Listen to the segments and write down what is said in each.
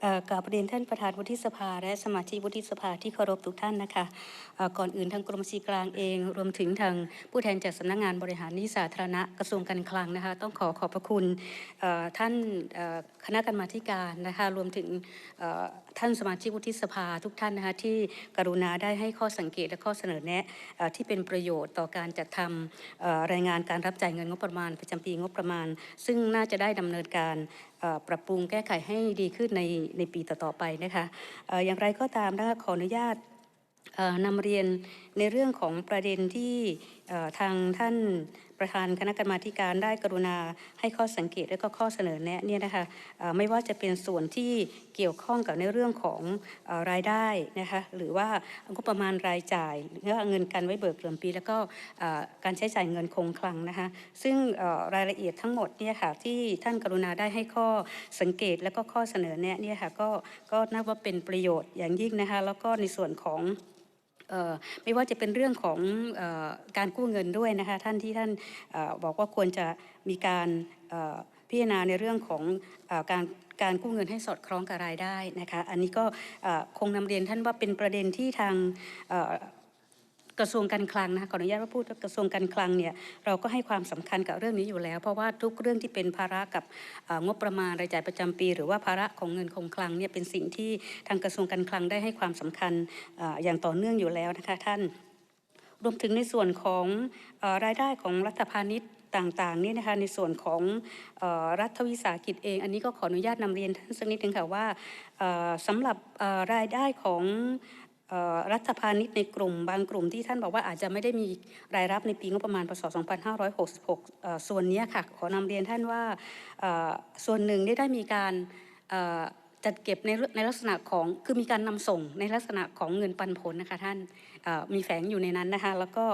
เอ่อกราบเรียนท่านประธานวุฒิสภา และสมาชิกวุฒิสภาที่เคารพทุกท่านนะคะก่อนอื่นทางกรมบัญชีกลางเอง รวมถึงทางผู้แทนจากสำนักงานบริหารนิสาธารณะกระทรวงการคลังนะคะต้องขอขอบพระคุณท่านคณะกรรมาธิการนะคะรวมถึง ท่านสมาชิกวุฒิสภาทุกท่านนะคะที่กรุณาได้ให้ข้อสังเกตและข้อเสนอแนะที่เป็นประโยชน์ต่อการจัดทำรายงานการรับจ่ายเงินงบประมาณประจำปีงบประมาณ ซึ่งน่าจะได้ดำเนินการปรับปรุงแก้ไขให้ดีขึ้นในในปีต่อๆไปนะคะเอ่อย่างไรก็ตามนะคะขออนุญาตนำเรียนในเรื่องของประเด็นที่ทางท่าน ประธานคณะกรรมาการได้กรุณาให้ข้อสังเกตและก็ข้อเสนอแนะเนี่ยนะคะไม่ว่าจะเป็นส่วนที่เกี่ยวข้องกับในเรื่องของอรายได้นะคะหรือว่างบประมาณรายจ่ายหรือว่าเงินการไว้เบิกเริ่มปี แล้วก็การใช้จ่ายเงินคงคลังนะคะซึ่งรายละเอียดทั้งหมดเนี่ยค่ะที่ท่านกรุณาได้ให้ข้อสังเกตและก็ข้อเสนอแนะเนี่ยค่ะก็ก็นับว่าเป็นประโยชน์อย่างยิ่งนะคะแล้วก็ในส่วนของ ไม่ว่าจะเป็นเรื่องของออการกู้เงินด้วยนะคะท่านที่ท่านอบอกว่าควรจะมีการพิจารณาในเรื่องของอการการกู้เงินให้สอดคล้องกับรายได้นะคะ อันนี้ก็คงนำเรียนท่านว่าเป็นประเด็นที่ทาง กระทรวงการคลังนะคะขออนุญาตว่าพูดกระทรวงการคลังเนี่ยเราก็ให้ความสำคัญกับเรื่องนี้อยู่แล้ว เพราะว่าทุกเรื่องที่เป็นภาระกับงบประมาณรายจ่ายประจำปี หรือว่าภาระของเงินคงคลังเนี่ยเป็นสิ่งที่ทางกระทรวงการคลังได้ให้ความสำคัญออย่างต่อเนื่องอยู่แล้วนะคะท่าน รวมถึงในส่วนของอรายได้ของรัฐพาณิชย์ต่างๆเนี่ยนะคะในส่วนของอรัฐวิสาหกิจเอง อันนี้ก็ขออนุญาตนำเรียนท่านสักนิดหนึ่งค่ะว่าเอ่อสำหรับรายได้ของ รัฐพาณิชย์ในกลุ่ม บางกลุ่มที่ท่านบอกว่าอาจจะไม่ได้มีรายรับในปีงบประมาณพศ 2566 ส่วนนี้ค่ะ ขอนำเรียนท่านว่าส่วนหนึ่งได้ได้มีการจัดเก็บในในลักษณะของคือมีการนำส่งในลักษณะของเงินปันผลนะคะท่านมีแฝงอยู่ในนั้นนะคะแล้วก็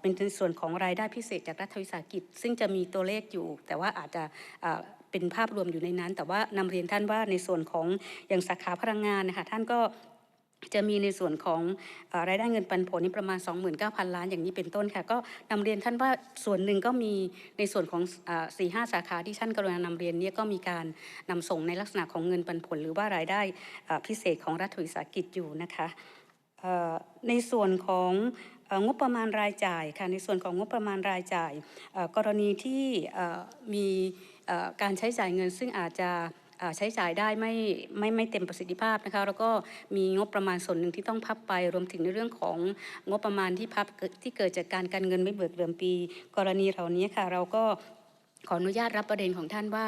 เป็นในส่วนของรายได้พิเศษจากรัฐวิสาหกิจ ซึ่งจะมีตัวเลขอยู่ แต่ว่าอาจจะเอ่อเป็นภาพรวมอยู่ในนั้น แต่ว่านำเรียนท่านว่าในส่วนของอย่างสาขาพลังงานนะคะท่านก็ จะมีในส่วนของอรายได้เงินปันผลนี่ประมาณ 29,000 ล้านอย่างนี้เป็นต้นค่ะ ก็นำเรียนท่านว่าส่วนหนึ่งก็มีในส่วนของสี่ห้าสาขาที่ท่านกรุณานำเรียนเนี่ยก็มีการนำส่งในลักษณะของเงินปันผล หรือว่ารายได้พิเศษของรัฐวิสาหกิจอยู่นะคะในส่วนของงบประมาณรายจ่ายค่ะในส่วนของงบประมาณรายจ่าย กรณีที่มีการใช้จ่ายเงินซึ่งอาจจะ ใช้จ่ายได้ไม่ไม่ไม่เต็มประสิทธิภาพนะคะแล้วก็มีงบประมาณส่วนหนึ่งที่ต้องพับไป รวมถึงในเรื่องของงบประมาณที่พับที่เกิดจากการการเงินไม่เบิกเดิมปี กรณีเหล่านี้ค่ะ เราก็ขออนุญาตรับประเด็นของท่านว่า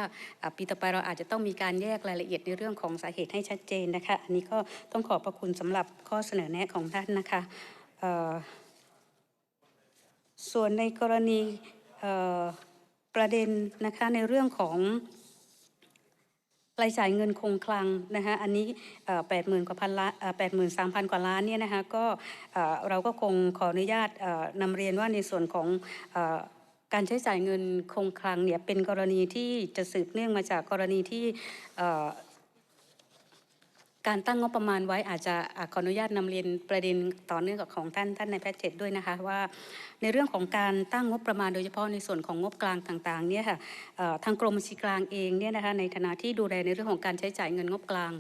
ปีต่อไปเราอาจจะต้องมีการแยกรายละเอียดในเรื่องของสาเหตุให้ชัดเจนนะคะอันนี้ก็ต้องขอบพระคุณสำหรับข้อเสนอแนะของท่านนะคะส่วนในกรณีประเด็นนะคะในเรื่องของ รายจ่ายเงินคงคลังนะคะอันนี้แปดหมื่นกว่าพันล้านแปดหมื่นสามพันกว่าล้านเนี่ยนะคะก็เอ่อเราก็คงขออนุญาตเอ่อนำเรียนว่าในส่วนของอการใช้จ่ายเงินคงคลังเนี่ยเป็นกรณีที่จะสืบเนื่องมาจากกรณีที่ การตั้งงบประมาณไว้อาจจะขออนุญาตนำเรียนประเด็นต่อเนื่องกับของท่านท่านในายแพทย์เจ็ดด้วยนะคะว่าในเรื่องของการตั้งงบประมาณโดยเฉพาะในส่วนของงบกลางต่างๆเนี่ยค่ะทางกรมบัญชีกลางเองเนี่ยนะคะในฐานะที่ดูแลในเรื่องของการใช้จ่ายเงินงบกลาง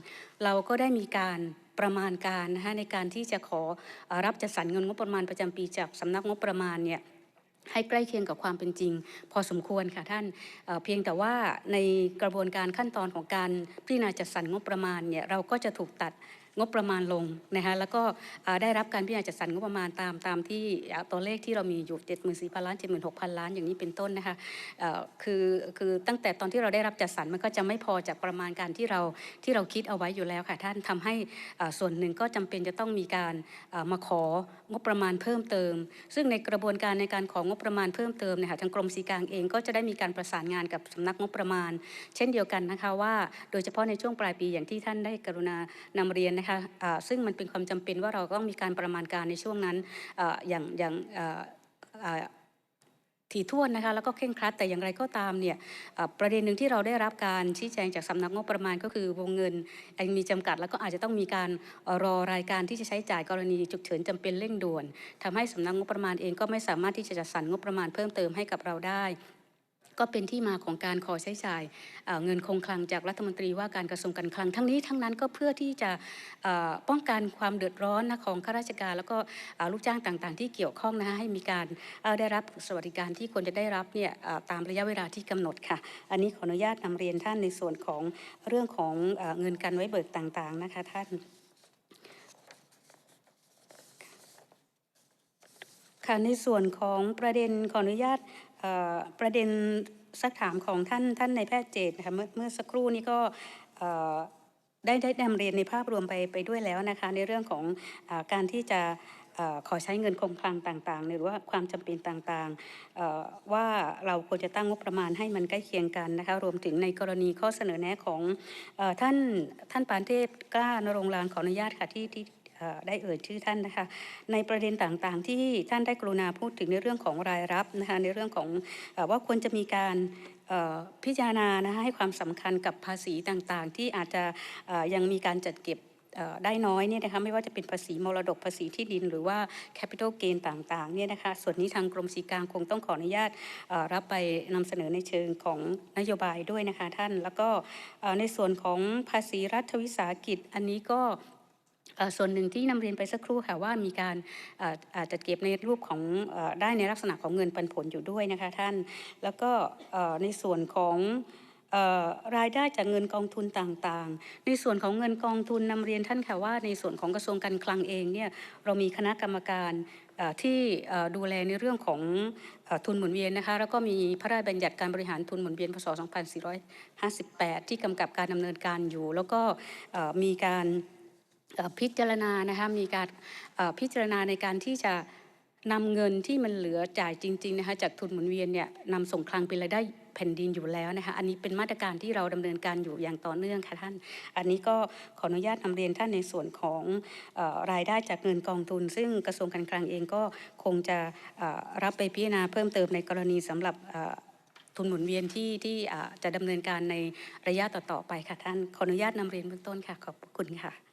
เราก็ได้มีการประมาณการนะคะในการที่จะขอเอ่อรับจัดสรรเงินงบประมาณประจำปีจากสำนักงบประมาณเนี่ย ให้ใกล้เคียงกับความเป็นจริง พอสมควรค่ะท่านเเพียงแต่ว่าในกระบวนการขั้นตอนของการพิจารณาจัดสรรงบประมาณเนี่ยเราก็จะถูกตัด งบประมาณลงนะคะแล้วก็ได้รับการพิจารณาจัดสรรงบประมาณตามตามที่ตัวเลขที่เรามีอยู่ 74,000ล้าน76,000 ล้านอย่างนี้เป็นต้นนะคะคือคือตั้งแต่ตอนที่เราได้รับจัดสรรมันก็จะไม่พอจากประมาณการที่เราที่เราคิดเอาไว้อยู่แล้วค่ะท่านทำให้ส่วนหนึ่งก็จำเป็นจะต้องมีการมาของบประมาณเพิ่มเติม ซึ่งในกระบวนการในการของบประมาณเพิ่มเติมเนี่ยค่ะทางกรมสีกลางเองก็จะได้มีการประสานงานกับสำนักงบประมาณ เช่นเดียวกันนะคะว่า โดยเฉพาะในช่วงปลายปีอย่างที่ท่านได้กรุณานำเรียนนะคะซึ่งมันเป็นความจำเป็นว่าเราต้องมีการประมาณการในช่วงนั้นออย่างอย่างอ่าอ่าถี่ถ้วนนะคะแล้วก็เคร่งครัดแต่อย่างไรก็ตามเนี่ยประเด็นหนึ่งที่เราได้รับการชี้แจงจากสำนักงบประมาณก็คือวงเงินยังมีจำกัด แล้วก็อาจจะต้องมีการรอรายการที่จะใช้จ่ายกรณีฉุกเฉินจำเป็นเร่งด่วนทำให้สำนักงบประมาณเองก็ไม่สามารถที่จะจัดสรรงบประมาณเพิ่มเติมให้กับเราได้ ก็เป็นที่มาของการขอใช้จ่ายเอ่อเงินคงคลังจากรัฐมนตรีว่าการกระทรวงการคลัง ทั้งนี้ทั้งนั้นก็เพื่อที่จะป้องกันความเดือดร้อนนะของข้าราชการ แล้วก็ลูกจ้างต่างๆ ที่เกี่ยวข้องนะคะให้มีการได้รับสวัสดิการที่ควรจะได้รับเนี่ยตามระยะเวลาที่กำหนดค่ะ อันนี้ขออนุญาตนำเรียนท่านในส่วนของเรื่องของเอเงินกันไว้เบิกต่างๆนะคะท่านค่ะในส่วนของประเด็นขออนุญาต ประเด็นสักถามของท่านท่านในแพทย์เจตนะคะเมื่อเมื่อสักครู่นี้ก็ได้ได้นำเรียนในภาพรวมไปไปด้วยแล้วนะคะ ในเรื่องของอการที่จะอขอใช้เงินคงคลังต่างๆ หรือว่าความจำเป็นต่างๆ ว่าเราควรจะตั้งงบประมาณให้มันใกล้เคียงกันนะคะ รวมถึงในกรณีข้อเสนอแนะของอท่านท่านปานเทพกล้านรงลานขออนุญาตค่ะที่ที่ ได้เอ่ยชื่อท่านนะคะ ในประเด็นต่างๆ ที่ท่านได้กรุณาพูดถึงในเรื่องของรายรับนะคะในเรื่องของว่าควรจะมีการพิจารณานะคะให้ความสำคัญกับภาษีต่างๆ ที่อาจจะยังมีการจัดเก็บได้น้อยเนี่ยนะคะไม่ว่าจะเป็นภาษีมรดกภาษีที่ดิน หรือว่า capital gain ต่างๆเนี่ยนะคะส่วนนี้ทางกรมสรรพากรคงต้องขออนุญาตรับไปนำเสนอในเชิงของนโยบายด้วยนะคะท่าน แล้วก็ในส่วนของภาษีรัฐวิสาหกิจอันนี้ก็ ส่วนหนึ่งที่นำเรียนไปสักครู่ค่ะว่ามีการจจะเก็บในรูปของอได้ในลักษณะของเงินปันผลอยู่ด้วยนะคะท่าน แล้วก็ในส่วนของรายได้จากเงินกองทุนต่างๆ ในส่วนของเงินกองทุนนำเรียนท่านค่ะว่าในส่วนของกระทรวงการคลังเองเนี่ยเรามีคณะกรรมการที่ดูแลในเรื่องของอทุนหมุนเวียนนะคะแล้วก็มีพระราชบัญญัติการบริหารทุนหมุนเวียนพศ 2458 ที่กำกับการดำเนินการอยู่ แล้วก็มีการ พิจารณานะคะมีการพิจารณาในการที่จะนำเงินที่มันเหลือจ่ายจริงๆนะคะจากทุนหมุนเวียนเนี่ยนำส่งคลังเป็นรายได้แผ่นดินอยู่แล้วนะคะอันนี้เป็นมาตรการที่เราดำเนินการอยู่อย่างต่อเนื่องค่ะท่าน อันนี้ก็ขออนุญาตนำเรียนท่านในส่วนของออรายได้จากเงินกองทุน ซึ่งกระทรวงการคลังเองก็คงจะรับไปพิจารณาเพิ่มเติมในกรณีสำหรับทุนหมุนเวียนที่ที่จะดำเนินการในระยะต่อๆไปค่ะท่านขออนุญาตนำเรียนเบื้องต้นค่ะขอบคุณค่ะ